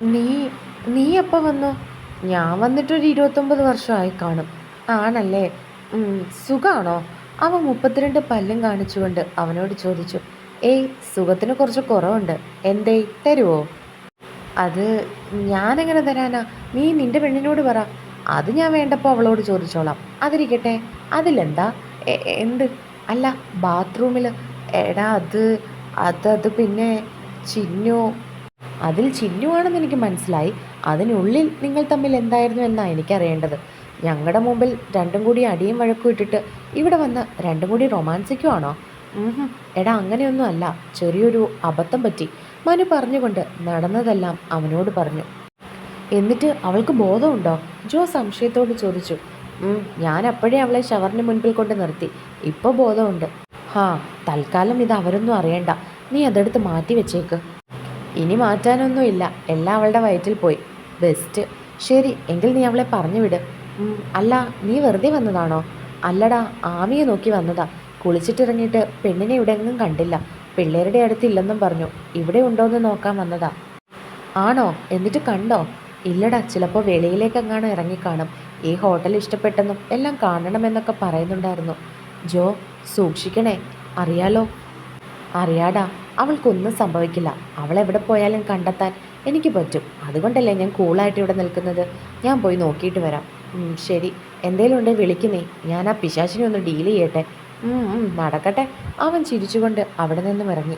നീ നീ എപ്പോൾ വന്നു? ഞാൻ വന്നിട്ടൊരു ഇരുപത്തൊമ്പത് വർഷമായി കാണും. ആണല്ലേ? സുഖമാണോ അവൻ മുപ്പത്തിരണ്ട് പല്ലും കാണിച്ചുകൊണ്ട് അവനോട് ചോദിച്ചു. ഏയ് സുഖത്തിന് കുറച്ച് കുറവുണ്ട്. എന്തേ തരുവോ? അത് ഞാനെങ്ങനെ തരാനാ? നീ നിന്റെ പെണ്ണിനോട് പറ. അത് ഞാൻ വേണ്ടപ്പോൾ അവളോട് ചോദിച്ചോളാം. അതിരിക്കട്ടെ. അതിലെന്താ? എന്ത്? അല്ല ബാത്റൂമിൽ എടാ അത് അത് പിന്നെ ചിന്നു. അതിൽ ചിന്നുവാണെന്ന് എനിക്ക് മനസ്സിലായി. അതിനുള്ളിൽ നിങ്ങൾ തമ്മിൽ എന്തായിരുന്നു എന്നാണ് എനിക്കറിയേണ്ടത്. ഞങ്ങളുടെ മുമ്പിൽ രണ്ടും കൂടി അടിയും വഴക്കും ഇട്ടിട്ട് ഇവിടെ വന്ന് രണ്ടും കൂടി റൊമാൻസിക്കുവാണോ? എടാ അങ്ങനെയൊന്നും അല്ല. ചെറിയൊരു അബദ്ധം പറ്റി. മനു പറഞ്ഞുകൊണ്ട് നടന്നതെല്ലാം അവനോട് പറഞ്ഞു. എന്നിട്ട് അവൾക്ക് ബോധമുണ്ടോ? ജോ സംശയത്തോട് ചോദിച്ചു. ഞാൻ അപ്പോഴേ അവളെ ഷവറിന് മുൻപിൽ കൊണ്ട് നിർത്തി. ഇപ്പോൾ ബോധമുണ്ട്. ഹാ തൽക്കാലം ഇത് അവരൊന്നും അറിയണ്ട. നീ അതെടുത്ത് മാറ്റി വെച്ചേക്ക്. ഇനി മാറ്റാനൊന്നുമില്ല. എല്ലാം അവളുടെ വയറ്റിൽ പോയി. ബെസ്റ്റ് ശരി എങ്കിൽ നീ അവളെ പറഞ്ഞു വിട് അല്ല നീ വെറുതെ വന്നതാണോ? അല്ലടാ ആമിയെ നോക്കി വന്നതാ. കുളിച്ചിട്ടിറങ്ങിയിട്ട് പെണ്ണിനെ ഇവിടെ എങ്ങും കണ്ടില്ല. പിള്ളേരുടെ അടുത്തില്ലെന്നും പറഞ്ഞു. ഇവിടെ ഉണ്ടോയെന്ന് നോക്കാൻ വന്നതാ. ആണോ? എന്നിട്ട് കണ്ടോ? ഇല്ലടാ ചിലപ്പോൾ വെളിയിലേക്കെങ്ങാനും ഇറങ്ങിക്കാണും. ഈ ഹോട്ടൽ ഇഷ്ടപ്പെട്ടെന്നും എല്ലാം കാണണമെന്നൊക്കെ പറയുന്നുണ്ടായിരുന്നു. ജോ സൂക്ഷിക്കണേ. അറിയാലോ? അറിയാടാ. അവൾക്കൊന്നും സംഭവിക്കില്ല. അവളെവിടെ പോയാലും കണ്ടെത്താൻ എനിക്ക് പറ്റും. അതുകൊണ്ടല്ലേ ഞാൻ കൂളായിട്ട് ഇവിടെ നിൽക്കുന്നത്. ഞാൻ പോയി നോക്കിയിട്ട് വരാം. ശരി. എന്തേലും ഉണ്ടെങ്കിൽ വിളിക്കുന്നേ. ഞാൻ ആ പിശാചിനെ ഒന്ന് ഡീൽ ചെയ്യട്ടെ. നടക്കട്ടെ. അവൻ ചിരിച്ചുകൊണ്ട് അവിടെ നിന്നും ഇറങ്ങി.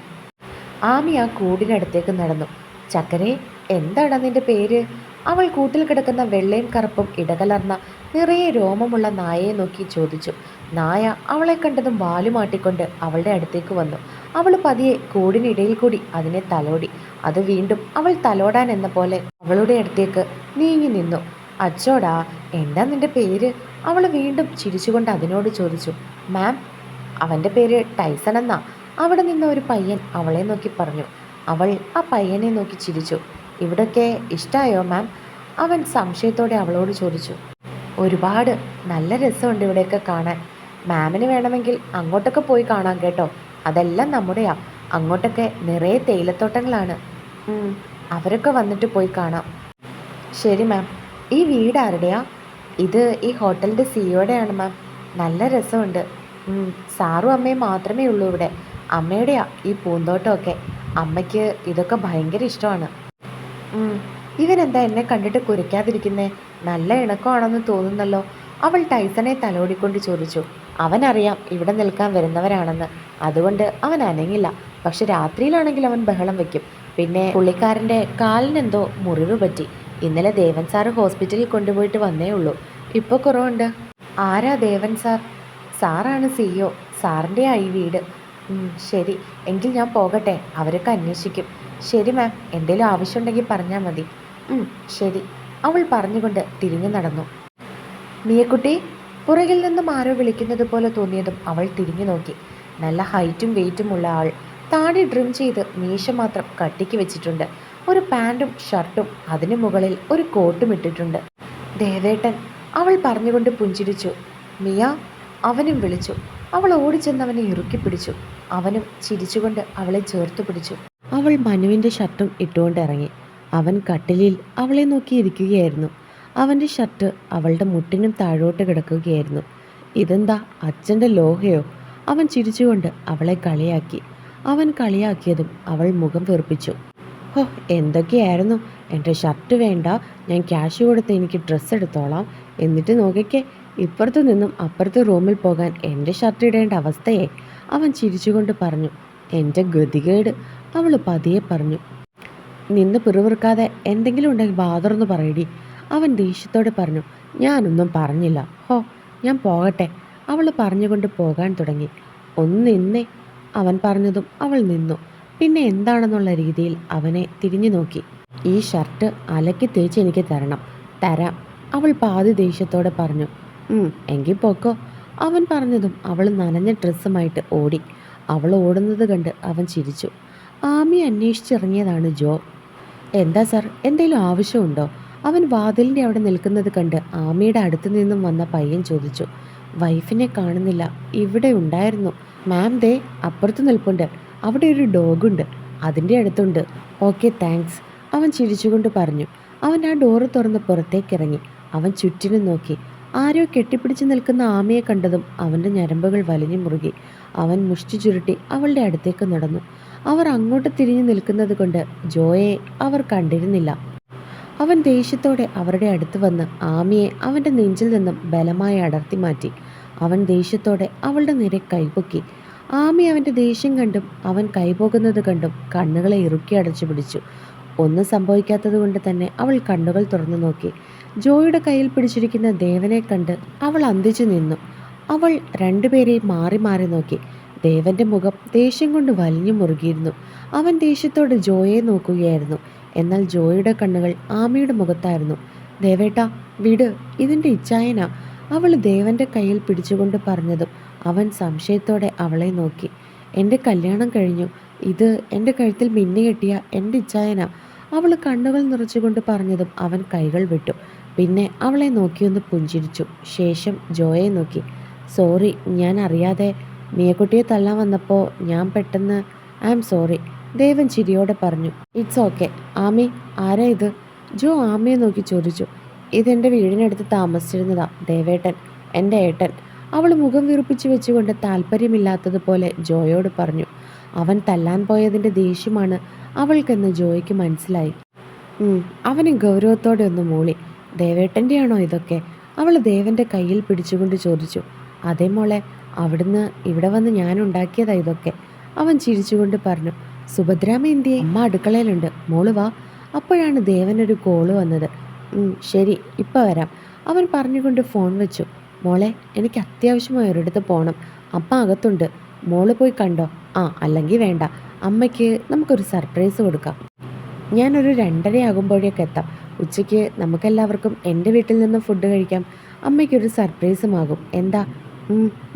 ആമി ആ കൂടിനടുത്തേക്ക് നടന്നു. ചക്കരെ എന്താണ് നിന്റെ പേര്? അവൾ കൂട്ടിൽ കിടക്കുന്ന വെള്ളയും കറുപ്പും ഇടകലർന്ന നിറയെ രോമമുള്ള നായയെ നോക്കി ചോദിച്ചു. നായ അവളെ കണ്ടതും വാലുമാട്ടിക്കൊണ്ട് അവളുടെ അടുത്തേക്ക് വന്നു. അവൾ പതിയെ കൂടിനിടയിൽ കൂടി അതിനെ തലോടി. അത് വീണ്ടും അവൾ തലോടാൻ എന്ന പോലെ അവളുടെ അടുത്തേക്ക് നീങ്ങി നിന്നു. അച്ചോടാ എന്താ നിന്റെ പേര്? അവൾ വീണ്ടും ചിരിച്ചുകൊണ്ട് അതിനോട് ചോദിച്ചു. മാം അവന്റെ പേര് ടൈസൺ എന്നാ. അവിടെ നിന്ന ഒരു പയ്യൻ അവളെ നോക്കി പറഞ്ഞു. അവൾ ആ പയ്യനെ നോക്കി ചിരിച്ചു. ഇവിടൊക്കെ ഇഷ്ടമായോ മാം? അവൻ സംശയത്തോടെ അവളോട് ചോദിച്ചു. ഒരുപാട്. നല്ല രസമുണ്ട് ഇവിടെയൊക്കെ കാണാൻ. മാമിന് വേണമെങ്കിൽ അങ്ങോട്ടൊക്കെ പോയി കാണാം കേട്ടോ. അതെല്ലാം നമ്മുടെയാ. അങ്ങോട്ടൊക്കെ നിറയെ തേയിലത്തോട്ടങ്ങളാണ്. അവരൊക്കെ വന്നിട്ട് പോയി കാണാം. ശരി മാം ഈ വീട് ആരുടെയാ? ഇത് ഈ ഹോട്ടലിന്റെ സിഇഒടെയാണ് മാം നല്ല രസമുണ്ട്. സാറും അമ്മയും മാത്രമേ ഉള്ളൂ ഇവിടെ. അമ്മയുടെയാ ഈ പൂന്തോട്ടമൊക്കെ. അമ്മയ്ക്ക് ഇതൊക്കെ ഭയങ്കര ഇഷ്ടമാണ്. ഇവനെന്താ എന്നെ കണ്ടിട്ട് കുരയ്ക്കാതിരിക്കുന്നേ? നല്ല ഇണക്കമാണെന്ന് തോന്നുന്നല്ലോ. അവൾ ടൈസനെ തലോടിക്കൊണ്ട് ചോദിച്ചു. അവനറിയാം ഇവിടെ നിൽക്കാൻ വരുന്നവരാണെന്ന്. അതുകൊണ്ട് അവൻ അനങ്ങില്ല. പക്ഷെ രാത്രിയിലാണെങ്കിൽ അവൻ ബഹളം വെക്കും. പിന്നെ പുള്ളിക്കാരന്റെ കാലിനെന്തോ മുറിവ് പറ്റി. ഇന്നലെ ദേവൻ സാറ് ഹോസ്പിറ്റലിൽ കൊണ്ടുപോയിട്ട് വന്നേ ഉള്ളൂ. ഇപ്പോൾ കുറവുണ്ട്. ആരാ ദേവൻ സാർ? സാറാണ് സിഇഒ സാറിന്റെ ആയി വീട്. ശരി. എങ്കിൽ ഞാൻ പോകട്ടെ. അവരൊക്കെ അന്വേഷിക്കും. ശരി മാം. എന്തെങ്കിലും ആവശ്യമുണ്ടെങ്കിൽ പറഞ്ഞാൽ മതി. ശരി. അവൾ പറഞ്ഞുകൊണ്ട് തിരിഞ്ഞു നടന്നു. മിയക്കുട്ടി പുറകിൽ നിന്നും ആരോ വിളിക്കുന്നത് പോലെ തോന്നിയതും അവൾ തിരിഞ്ഞു നോക്കി. നല്ല ഹൈറ്റും വെയിറ്റുമുള്ള ആൾ. താടി ഡ്രിം ചെയ്ത് മീശ മാത്രം കട്ടിക്ക് വെച്ചിട്ടുണ്ട്. ഒരു പാന്റും ഷർട്ടും അതിനു മുകളിൽ ഒരു കോട്ടും ഇട്ടിട്ടുണ്ട്. ദേവേട്ടൻ അവൾ പറഞ്ഞുകൊണ്ട് പുഞ്ചിരിച്ചു. മിയ അവനും വിളിച്ചു. അവൾ ഓടിച്ചെന്ന് അവനെ ഇറുക്കി പിടിച്ചു. അവനും ചിരിച്ചുകൊണ്ട് അവളെ ചേർത്തു പിടിച്ചു. അവൾ മനുവിന്റെ ഷർട്ടും ഇട്ടുകൊണ്ട് ഇറങ്ങി അവൻ കട്ടിലിൽ അവളെ നോക്കി ഇരിക്കുകയായിരുന്നു അവന്റെ ഷർട്ട് അവളുടെ മുട്ടിനും താഴോട്ട് കിടക്കുകയായിരുന്നു. ഇതെന്താ അച്ഛന്റെ ലോഹയോ? അവൻ ചിരിച്ചുകൊണ്ട് അവളെ കളിയാക്കി. അവൻ കളിയാക്കിയതും അവൾ മുഖം വെറുപ്പിച്ചു. ഹോ എന്തൊക്കെയായിരുന്നു? എന്റെ ഷർട്ട് വേണ്ട. ഞാൻ ക്യാഷ് കൊടുത്ത് എനിക്ക് ഡ്രസ്സ് എടുത്തോളാം. എന്നിട്ട് നോക്കിക്കേ ഇപ്പുറത്തു നിന്നും അപ്പുറത്ത് റൂമിൽ പോകാൻ എന്റെ ഷർട്ട് ഇടേണ്ട അവസ്ഥയെ. അവൻ ചിരിച്ചുകൊണ്ട് പറഞ്ഞു എന്റെ ഗതികേട്. അവൾ പതിയെ പറഞ്ഞു നിന്ന് പിറുവിറുക്കാതെ എന്തെങ്കിലും ഉണ്ടെങ്കിൽ ബാധർന്ന് പറയടി. അവൻ ദേഷ്യത്തോടെ പറഞ്ഞു ഞാനൊന്നും പറഞ്ഞില്ല. ഹോ ഞാൻ പോകട്ടെ. അവൾ പറഞ്ഞുകൊണ്ട് പോകാൻ തുടങ്ങി. ഒന്ന് അവൻ പറഞ്ഞതും അവൾ നിന്നു. പിന്നെ എന്താണെന്നുള്ള രീതിയിൽ അവനെ തിരിഞ്ഞു നോക്കി. ഈ ഷർട്ട് അലക്കി തേച്ച് എനിക്ക് തരണം. തരാം. അവൾ പാതി ദേഷ്യത്തോടെ പറഞ്ഞു എങ്കിൽ പോക്കോ. അവൻ പറഞ്ഞതും അവൾ നനഞ്ഞ ഡ്രസ്സുമായിട്ട് ഓടി. അവൾ ഓടുന്നത് കണ്ട് അവൻ ചിരിച്ചു. ആമി അന്വേഷിച്ചിറങ്ങിയതാണ് ജോ. എന്താ സാർ? എന്തെങ്കിലും ആവശ്യമുണ്ടോ? അവൻ വാതിലിന്റെ അവിടെ നിൽക്കുന്നത് കണ്ട് ആമയുടെ അടുത്തു നിന്നും വന്ന പയ്യൻ ചോദിച്ചു വൈഫിനെ കാണുന്നില്ല ഇവിടെ ഉണ്ടായിരുന്നു. മാം ദേ അപ്പുറത്ത് നിൽപ്പുണ്ട്. അവിടെ ഒരു ഡോഗുണ്ട് അതിന്റെ അടുത്തുണ്ട്. Okay thanks. അവൻ ചിരിച്ചുകൊണ്ട് പറഞ്ഞു. അവൻ ആ ഡോറ് തുറന്ന് പുറത്തേക്കിറങ്ങി അവൻ ചുറ്റിനും നോക്കി. ആരോ കെട്ടിപ്പിടിച്ച് നിൽക്കുന്ന ആമയെ കണ്ടതും അവന്റെ ഞരമ്പുകൾ വലിഞ്ഞു മുറുകി. അവൻ മുഷ്ടി ചുരുട്ടി അവളുടെ അടുത്തേക്ക് നടന്നു. അവർ അങ്ങോട്ട് തിരിഞ്ഞു നിൽക്കുന്നത് കൊണ്ട് ജോയെ അവർ കണ്ടിരുന്നില്ല. അവൻ ദേഷ്യത്തോടെ അവരുടെ അടുത്ത് വന്ന് ആമിയെ അവന്റെ നെഞ്ചിൽ നിന്നും ബലമായി അടർത്തി മാറ്റി. അവൻ ദേഷ്യത്തോടെ അവളുടെ നേരെ കൈപൊക്കി. ആമി അവന്റെ ദേഷ്യം കണ്ടും അവൻ കൈപോകുന്നത് കണ്ടും കണ്ണുകളെ ഇറുക്കി അടച്ചു പിടിച്ചു. ഒന്നും സംഭവിക്കാത്തത് കൊണ്ട് തന്നെ അവൾ കണ്ണുകൾ തുറന്നു നോക്കി. ജോയുടെ കയ്യിൽ പിടിച്ചിരിക്കുന്ന ദേവനെ കണ്ട് അവൾ അന്തിച്ചു നിന്നു. അവൾ രണ്ടുപേരെയും മാറി മാറി നോക്കി. ദേവന്റെ മുഖം ദേഷ്യം കൊണ്ട് വലിഞ്ഞു മുറുകിയിരുന്നു. അവൻ ദേഷ്യത്തോടെ ജോയെ നോക്കുകയായിരുന്നു. എന്നാൽ ജോയിയുടെ കണ്ണുകൾ ആമയുടെ മുഖത്തായിരുന്നു. ദേവേട്ട വിട് ഇതിന്റെ ഇച്ഛായന. അവൾ ദേവന്റെ കയ്യിൽ പിടിച്ചുകൊണ്ട് പറഞ്ഞതും അവൻ സംശയത്തോടെ അവളെ നോക്കി. എന്റെ കല്യാണം കഴിഞ്ഞു. ഇത് എന്റെ കഴുത്തിൽ മിന്നി കെട്ടിയ എന്റെ ഇച്ഛായന. അവൾ കണ്ണുകൾ നിറച്ചുകൊണ്ട് പറഞ്ഞതും അവൻ കൈകൾ വിട്ടു. പിന്നെ അവളെ നോക്കിയൊന്ന് പുഞ്ചിരിച്ചു. ശേഷം ജോയെ നോക്കി. സോറി ഞാൻ അറിയാതെ മിയക്കുട്ടിയെ തള്ളാൻ വന്നപ്പോൾ ഞാൻ പെട്ടെന്ന് ഐ ആം സോറി. ദേവൻ ചിരിയോടെ പറഞ്ഞു ഇറ്റ്സ് ഓക്കെ ആമി ആരാ ഇത്? ജോ ആമയെ നോക്കി ചോദിച്ചു ഇതെന്റെ വീടിനടുത്ത് താമസിച്ചിരുന്നതാ ദേവേട്ടൻ എന്റെ ഏട്ടൻ. അവൾ മുഖം വീർപ്പിച്ചു വെച്ചുകൊണ്ട് താല്പര്യമില്ലാത്തതുപോലെ ജോയോട് പറഞ്ഞു അവൻ തല്ലാൻ പോയതിന്റെ ദേഷ്യമാണ് അവൾക്കെന്ന് ജോയ്ക്ക് മനസ്സിലായി. അവന് ഗൗരവത്തോടെ ഒന്ന് മൂളി ദേവേട്ടന്റെയാണോ ഇതൊക്കെ? അവൾ ദേവന്റെ കയ്യിൽ പിടിച്ചുകൊണ്ട് ചോദിച്ചു അതേ മോളെ അവിടുന്ന് ഇവിടെ വന്ന് ഞാൻ ഉണ്ടാക്കിയതാ ഇതൊക്കെ. അവൻ ചിരിച്ചുകൊണ്ട് പറഞ്ഞു സുഭദ്രാമ എന്തിയെ അമ്മ അടുക്കളയിലുണ്ട്. മോൾ വാ. അപ്പോഴാണ് ദേവനൊരു കോൾ വന്നത്. "ഉം, ശരി ഇപ്പം വരാം. അവൻ പറഞ്ഞുകൊണ്ട് ഫോൺ വെച്ചു. മോളെ എനിക്ക് അത്യാവശ്യമായി ഒരിടത്ത് പോകണം അപ്പ അകത്തുണ്ട്. മോൾ പോയി കണ്ടോ? ആ അല്ലെങ്കിൽ വേണ്ട. അമ്മയ്ക്ക് നമുക്കൊരു സർപ്രൈസ് കൊടുക്കാം. ഞാനൊരു രണ്ടരയാകുമ്പോഴേക്ക് എത്താം. ഉച്ചയ്ക്ക് നമുക്കെല്ലാവർക്കും എന്റെ വീട്ടിൽ നിന്ന് ഫുഡ് കഴിക്കാം. അമ്മയ്ക്കൊരു സർപ്രൈസുമാകും എന്താ?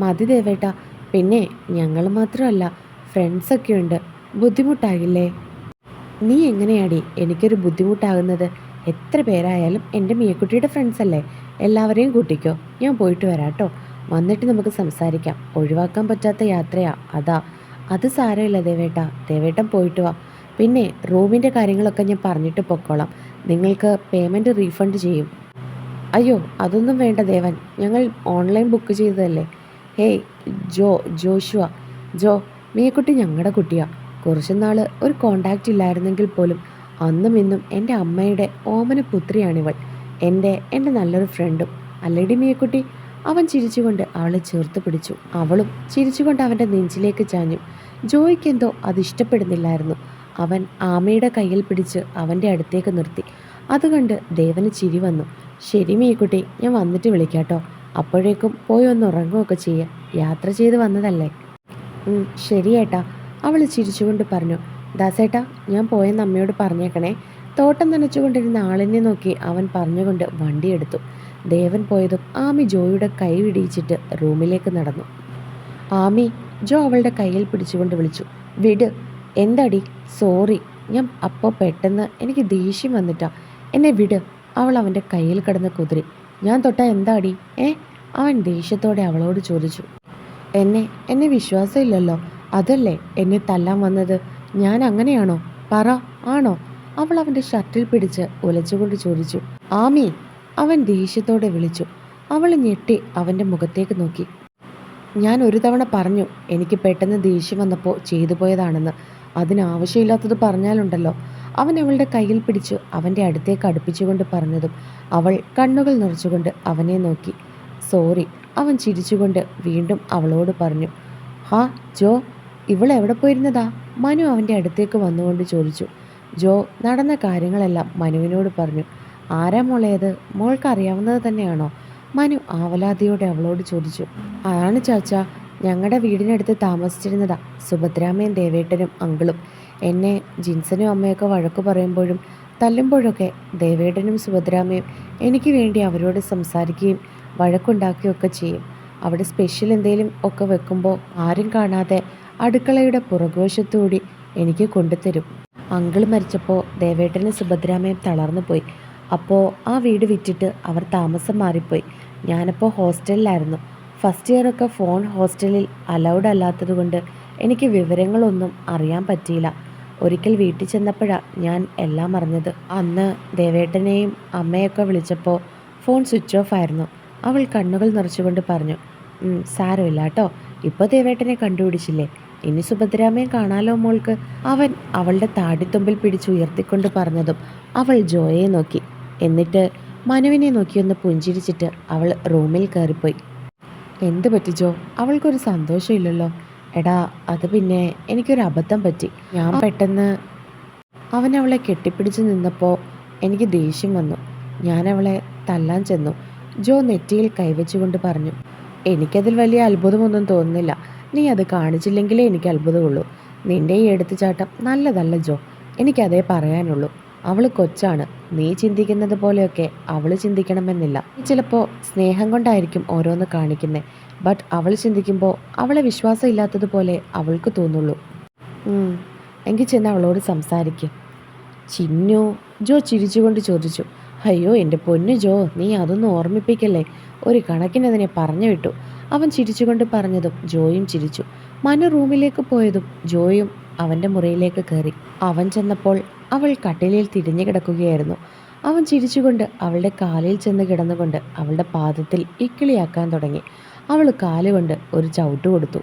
മതി ദേവേട്ടാ. പിന്നെ ഞങ്ങൾ മാത്രമല്ല ഫ്രണ്ട്സൊക്കെ ഉണ്ട്. ബുദ്ധിമുട്ടാകില്ലേ? നീ എങ്ങനെയാടി എനിക്കൊരു ബുദ്ധിമുട്ടാകുന്നത്? എത്ര പേരായാലും എന്റെ മിയക്കുട്ടിയുടെ ഫ്രണ്ട്സ് അല്ലേ? എല്ലാവരെയും കൂട്ടിക്കോ. ഞാൻ പോയിട്ട് വരാം കേട്ടോ. വന്നിട്ട് നമുക്ക് സംസാരിക്കാം. ഒഴിവാക്കാൻ പറ്റാത്ത യാത്രയാ. അതാ. അത് സാരമില്ല ദേവേട്ട. ദേവേട്ടൻ പോയിട്ട് വാ. പിന്നെ റൂമിന്റെ കാര്യങ്ങളൊക്കെ ഞാൻ പറഞ്ഞിട്ട് പൊക്കോളാം. നിങ്ങൾക്ക് പേയ്മെന്റ് റീഫണ്ട് ചെയ്യും. അയ്യോ അതൊന്നും വേണ്ട ദേവൻ. ഞങ്ങൾ online book ചെയ്തതല്ലേ? Hey Jo Joshua. ജോ മിയക്കുട്ടി ഞങ്ങളുടെ കുട്ടിയാ. കുറച്ച് നാൾ ഒരു കോണ്ടാക്റ്റ് ഇല്ലായിരുന്നെങ്കിൽ പോലും അന്നും ഇന്നും എന്റെ അമ്മയുടെ ഓമന പുത്രിയാണിവൾ. എന്റെ എന്റെ നല്ലൊരു ഫ്രണ്ടും അല്ലെടി മിയക്കുട്ടി? അവൻ ചിരിച്ചുകൊണ്ട് അവളെ ചേർത്ത് പിടിച്ചു. അവളും ചിരിച്ചുകൊണ്ട് അവന്റെ നെഞ്ചിലേക്ക് ചാഞ്ഞു. ജോയ്ക്ക് എന്തോ അത് ഇഷ്ടപ്പെടുന്നില്ലായിരുന്നു. അവൻ ആമയുടെ കയ്യിൽ പിടിച്ച് അവന്റെ അടുത്തേക്ക് നിർത്തി. അത് കണ്ട് ദേവന് ചിരി വന്നു. ശരി മീക്കുട്ടി ഞാൻ വന്നിട്ട് വിളിക്കാട്ടോ. അപ്പോഴേക്കും പോയി ഒന്ന് ഉറങ്ങുകയൊക്കെ ചെയ്യുക യാത്ര ചെയ്ത് വന്നതല്ലേ? ശരി അവൾ ചിരിച്ചുകൊണ്ട് പറഞ്ഞു ദാസേട്ടാ ഞാൻ പോയെന്ന് അമ്മയോട് പറഞ്ഞേക്കണേ. തോട്ടം നനച്ചുകൊണ്ടിരുന്ന ആളിനെ നോക്കി അവൻ പറഞ്ഞുകൊണ്ട് വണ്ടിയെടുത്തു ദേവൻ പോയതും ആമി ജോയുടെ കൈ വിടിയിച്ചിട്ട് റൂമിലേക്ക് നടന്നു. ആമി ജോ അവളുടെ കയ്യിൽ പിടിച്ചുകൊണ്ട് വിളിച്ചു വിട് എന്താടി? സോറി ഞാൻ അപ്പോൾ പെട്ടെന്ന് എനിക്ക് ദേഷ്യം വന്നിട്ടാ. എന്നെ വിട്. അവൾ അവന്റെ കയ്യിൽ കിടന്ന് കുതിരി. ഞാൻ തൊട്ട എന്താടി? ഏ? അവൻ ദേഷ്യത്തോടെ അവളോട് ചോദിച്ചു. എന്നെ എന്നെ വിശ്വാസമില്ലല്ലോ. അതല്ലേ എന്നെ തല്ലാൻ വന്നത്? ഞാൻ അങ്ങനെയാണോ? പറ ആണോ? അവൾ അവന്റെ ഷർട്ടിൽ പിടിച്ച് ഉലച്ചുകൊണ്ട് ചോദിച്ചു. ആമി അവൻ ദേഷ്യത്തോടെ വിളിച്ചു. അവൾ ഞെട്ടി അവന്റെ മുഖത്തേക്ക് നോക്കി. ഞാൻ ഒരു തവണ പറഞ്ഞു എനിക്ക് പെട്ടെന്ന് ദേഷ്യം വന്നപ്പോൾ ചെയ്തു പോയതാണെന്ന്. അതിനാവശ്യമില്ലാത്തത് പറഞ്ഞാലുണ്ടല്ലോ. അവൻ അവളുടെ കയ്യിൽ പിടിച്ച് അവന്റെ അടുത്തേക്ക് അടുപ്പിച്ചുകൊണ്ട് പറഞ്ഞതും അവൾ കണ്ണുകൾ നിറച്ചുകൊണ്ട് അവനെ നോക്കി. സോറി അവൻ ചിരിച്ചുകൊണ്ട് വീണ്ടും അവളോട് പറഞ്ഞു. ഹാ ജോ ഇവൾ എവിടെ പോയിരുന്നതാ? മനു അവന്റെ അടുത്തേക്ക് വന്നുകൊണ്ട് ചോദിച്ചു. ജോ നടന്ന കാര്യങ്ങളെല്ലാം മനുവിനോട് പറഞ്ഞു. ആരാ മോളേത് മോൾക്ക് അറിയാവുന്നത് തന്നെയാണോ? മനു ആവലാതിയോടെ അവളോട് ചോദിച്ചു. ആണ് ചാച്ച ഞങ്ങളുടെ വീടിനടുത്ത് താമസിച്ചിരുന്നതാ സുഭദ്രാമയും ദേവേട്ടനും അങ്കിളും. എന്നെ ജിൻസനും അമ്മയൊക്കെ വഴക്ക് പറയുമ്പോഴും തല്ലുമ്പോഴൊക്കെ ദേവേട്ടനും സുഭദ്രാമയും എനിക്ക് വേണ്ടി അവരോട് സംസാരിക്കുകയും വഴക്കുണ്ടാക്കുകയൊക്കെ ചെയ്യും. അവിടെ സ്പെഷ്യൽ എന്തെങ്കിലും ഒക്കെ വെക്കുമ്പോൾ ആരും കാണാതെ അടുക്കളയുടെ പുറകുവശത്തുകൂടി എനിക്ക് കൊണ്ടുതരും. അങ്കിൾ മരിച്ചപ്പോൾ ദേവേട്ടനും സുഭദ്രാമയും തളർന്നു പോയി. അപ്പോൾ ആ വീട് വിറ്റിട്ട് അവർ താമസം മാറിപ്പോയി. ഞാനപ്പോൾ ഹോസ്റ്റലിലായിരുന്നു. ഫസ്റ്റ് ഇയറൊക്കെ ഫോൺ ഹോസ്റ്റലിൽ അലൗഡ് അല്ലാത്തതുകൊണ്ട് എനിക്ക് വിവരങ്ങളൊന്നും അറിയാൻ പറ്റിയില്ല. ഒരിക്കൽ വീട്ടിൽ ചെന്നപ്പോഴാണ് ഞാൻ എല്ലാം അറിഞ്ഞത്. അന്ന് ദേവേട്ടനെയും അമ്മയൊക്കെ വിളിച്ചപ്പോൾ ഫോൺ സ്വിച്ച് ഓഫ് ആയിരുന്നു. അവൾ കണ്ണുകൾ നിറച്ചുകൊണ്ട് പറഞ്ഞു "ഉം, സാരമില്ല കേട്ടോ. ഇപ്പോൾ ദേവേട്ടനെ കണ്ടുപിടിച്ചില്ലേ? ഇനി സുഭദ്രാമയെ കാണാലോ മോൾക്ക്? അവൻ അവളുടെ താടിത്തുമ്പിൽ പിടിച്ചുയർത്തിക്കൊണ്ട് പറഞ്ഞതും അവൾ ജോയെ നോക്കി. എന്നിട്ട് മനുവിനെ നോക്കിയൊന്ന് പുഞ്ചിരിച്ചിട്ട് അവൾ റൂമിൽ കയറിപ്പോയി. എന്ത് പറ്റി ജോ? അവൾക്കൊരു സന്തോഷമില്ലല്ലോ. എടാ അത് പിന്നെ എനിക്കൊരു അബദ്ധം പറ്റി. ഞാൻ പെട്ടെന്ന് അവൻ അവളെ കെട്ടിപ്പിടിച്ച് നിന്നപ്പോൾ എനിക്ക് ദേഷ്യം വന്നു. ഞാൻ അവളെ തല്ലാൻ ചെന്നു. ജോ നെറ്റിയിൽ കൈവച്ചുകൊണ്ട് പറഞ്ഞു എനിക്കതിൽ വലിയ അത്ഭുതമൊന്നും തോന്നുന്നില്ല. നീ അത് കാണിച്ചില്ലെങ്കിലേ എനിക്ക് അത്ഭുതമുള്ളൂ. നിന്റെ ഈ എടുത്തുചാട്ടം നല്ലതല്ല ജോ. എനിക്കതേ പറയാനുള്ളൂ. അവൾ കൊച്ചാണ്. നീ ചിന്തിക്കുന്നത് പോലെയൊക്കെ അവൾ ചിന്തിക്കണമെന്നില്ല. ചിലപ്പോൾ സ്നേഹം കൊണ്ടായിരിക്കും ഓരോന്ന് കാണിക്കുന്നത് ബട്ട് അവൾ ചിന്തിക്കുമ്പോൾ അവളെ വിശ്വാസം ഇല്ലാത്തതുപോലെ അവൾക്ക് തോന്നുള്ളൂ. എങ്കിൽ ചെന്ന് അവളോട് സംസാരിക്കും. ചിന്നു. ജോ ചിരിച്ചുകൊണ്ട് ചോദിച്ചു. അയ്യോ എന്റെ പൊന്നു ജോ നീ അതൊന്നും ഓർമ്മിപ്പിക്കല്ലേ? ഒരു കണക്കിനതിനെ പറഞ്ഞു വിട്ടു. അവൻ ചിരിച്ചുകൊണ്ട് പറഞ്ഞതും ജോയും ചിരിച്ചു. മനു റൂമിലേക്ക് പോയതും ജോയും അവന്റെ മുറിയിലേക്ക് കയറി. അവൻ ചെന്നപ്പോൾ അവൾ കട്ടിലിൽ തിരിഞ്ഞു കിടക്കുകയായിരുന്നു. അവൻ ചിരിച്ചുകൊണ്ട് അവളുടെ കാലിൽ ചെന്ന് കിടന്നുകൊണ്ട് അവളുടെ പാദത്തിൽ ഇക്കിളിയാക്കാൻ തുടങ്ങി. അവൾ കാലുകൊണ്ട് ഒരു ചവിട്ട് കൊടുത്തു.